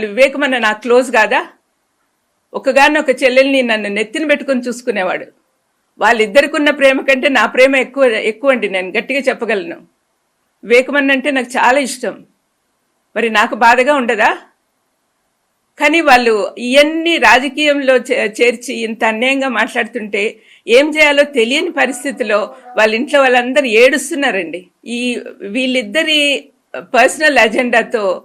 వివేకమన్న నాకు క్లోజ్ కాదా? ఒకగానొక ఒక చెల్లెల్ని నన్ను నెత్తిన పెట్టుకొని చూసుకునేవాడు. వాళ్ళిద్దరికి ఉన్న ప్రేమ కంటే నా ప్రేమ ఎక్కువ ఎక్కువ అండి నేను గట్టిగా చెప్పగలను. వివేకమన్న అంటే నాకు చాలా ఇష్టం. మరి నాకు బాధగా ఉండదా? కానీ వాళ్ళు ఇవన్నీ రాజకీయంలో చే- చేర్చి ఇంత అన్యాయంగా మాట్లాడుతుంటే ఏం చేయాలో తెలియని పరిస్థితిలో వాళ్ళ ఇంట్లో వాళ్ళందరూ ఏడుస్తున్నారండి. ఈ వీళ్ళిద్దరి పర్సనల్ అజెండాతో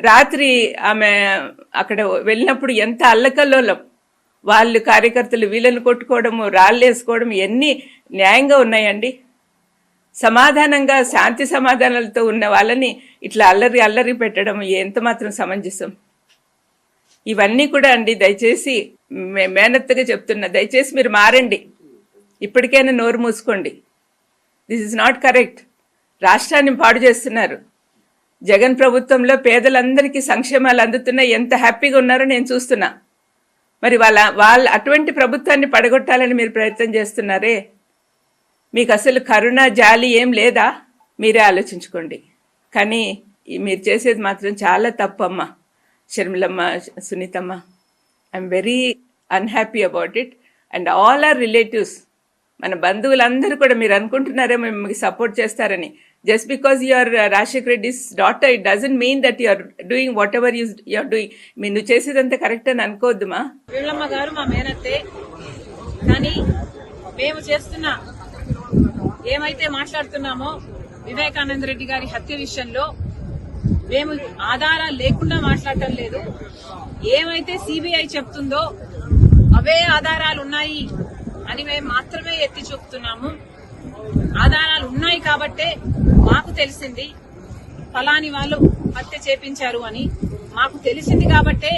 రాత్రి ఆమె అక్కడ వెళ్ళినప్పుడు ఎంత అల్లకల్లోలం. వాళ్ళు కార్యకర్తలు వీళ్ళని కొట్టుకోవడము రాళ్ళు వేసుకోవడం ఎన్ని న్యాయంగా ఉన్నాయండి. సమాధానంగా శాంతి సమాధానాలతో ఉన్న వాళ్ళని ఇట్లా అల్లరి అల్లరి పెట్టడం ఎంత మాత్రం సమంజసం. ఇవన్నీ కూడా అండి దయచేసి మే- మేనత్తగా చెప్తున్నా దయచేసి మీరు మారండి. ఇప్పటికైనా నోరు మూసుకోండి. దిస్ ఇస్ నాట్ కరెక్ట్ రాష్ట్రాన్ని పాడు చేస్తున్నారు. జగన్ ప్రభుత్వంలో పేదలందరికీ సంక్షేమాలు అందుతున్నాయి ఎంత హ్యాపీగా ఉన్నారో నేను చూస్తున్నా. మరి వాళ్ళ వాళ్ళ అటువంటి ప్రభుత్వాన్ని పడగొట్టాలని మీరు ప్రయత్నం చేస్తున్నారే? మీకు అసలు కరుణ జాలి ఏం లేదా? మీరే ఆలోచించుకోండి. కానీ మీరు చేసేది మాత్రం చాలా తప్పు అమ్మ షర్మిలమ్మ సునీతమ్మ. I'm very unhappy about it and all are relatives మన బంధువులందరూ కూడా మీరు అనుకుంటున్నారే మేము మీకు సపోర్ట్ చేస్తారని. Just because you're Rajasekhar Reddy's daughter it doesn't mean that you're doing whatever you you're doing మీరు నువ్వు చేసేదంతా కరెక్ట్ అని అనుకోవద్దుమా? వీళ్ళమ్మ గారు మా మేనత్తే. కానీ మేము చేస్తున్న ఏమైతే మాట్లాడుతున్నామో వివేకానంద రెడ్డి గారి హత్య విషయంలో మేము ఆధారాలు లేకుండా మాట్లాడటం లేదు. ఏమైతే సిబిఐ చెప్తుందో అవే ఆధారాలు ఉన్నాయి అని మేము మాత్రమే ఎత్తి చూపుతున్నాము. ఆధారాలు ఉన్నాయి కాబట్టే మాకు తెలిసింది ఫలాని వాళ్ళు హత్య చేపించారు అని. మాకు తెలిసింది కాబట్టే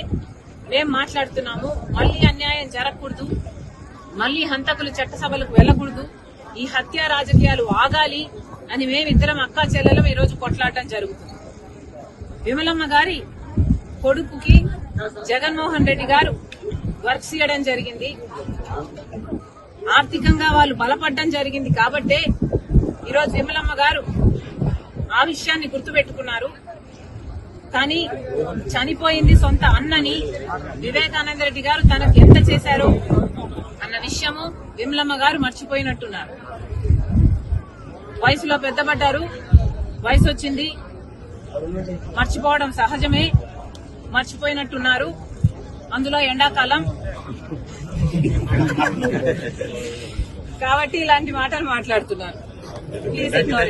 మేం మాట్లాడుతున్నాము. మళ్ళీ అన్యాయం జరగకూడదు. మళ్ళీ హంతకులు చట్టసభలకు వెళ్ళకూడదు. ఈ హత్య రాజకీయాలు ఆగాలి అని మేమిద్దరం అక్కా చెల్లెలం ఈరోజు కొట్లాడటం జరుగుతుంది. విమలమ్మ గారి కొడుకుకి జగన్మోహన్ రెడ్డి గారు వర్క్స్ ఇవ్వడం జరిగింది. ఆర్థికంగా వాళ్ళు బలపడడం జరిగింది కాబట్టే ఈరోజు విమలమ్మ గారు ఆ విషయాన్ని గుర్తుపెట్టుకున్నారు. కానీ చనిపోయింది సొంత అన్నని వివేకానంద రెడ్డి గారు తనకు ఎంత చేశారు అన్న విషయము విమలమ్మ గారు మర్చిపోయినట్టున్నారు. వయసులో పెద్దపడ్డారు. వయసు వచ్చింది మర్చిపోవడం సహజమే. మర్చిపోయినట్టున్నారు. అందులో ఎండాకాలం. కాబట్టి ఇలాంటి మాటలు మాట్లాడుతున్నారు. Please ignore